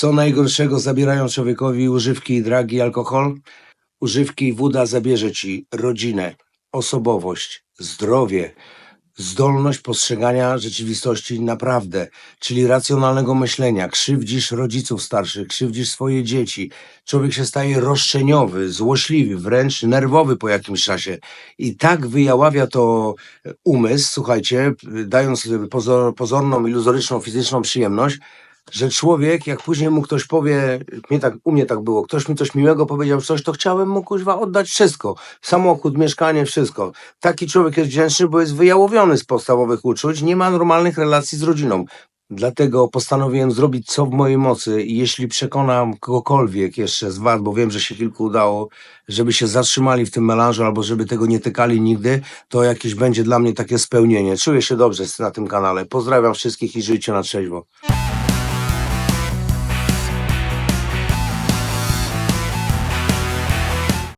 Co najgorszego zabierają człowiekowi używki, dragi, i alkohol? Używki i woda zabierze ci rodzinę, osobowość, zdrowie, zdolność postrzegania rzeczywistości naprawdę, czyli racjonalnego myślenia. Krzywdzisz rodziców starszych, krzywdzisz swoje dzieci. Człowiek się staje roszczeniowy, złośliwy, wręcz nerwowy po jakimś czasie. I tak wyjaławia to umysł, słuchajcie, dając pozor, pozorną, iluzoryczną, fizyczną przyjemność, że człowiek, jak później mu ktoś powie, mnie tak, u mnie tak było, ktoś mi coś miłego powiedział, coś, to chciałem mu kuźwa oddać wszystko. Samochód, mieszkanie, wszystko. Taki człowiek jest wdzięczny, bo jest wyjałowiony z podstawowych uczuć, nie ma normalnych relacji z rodziną. Dlatego postanowiłem zrobić co w mojej mocy i jeśli przekonam kogokolwiek jeszcze z was, bo wiem, że się kilku udało, żeby się zatrzymali w tym melanżu albo żeby tego nie tykali nigdy, to jakieś będzie dla mnie takie spełnienie. Czuję się dobrze na tym kanale. Pozdrawiam wszystkich i żyjcie na trzeźwo.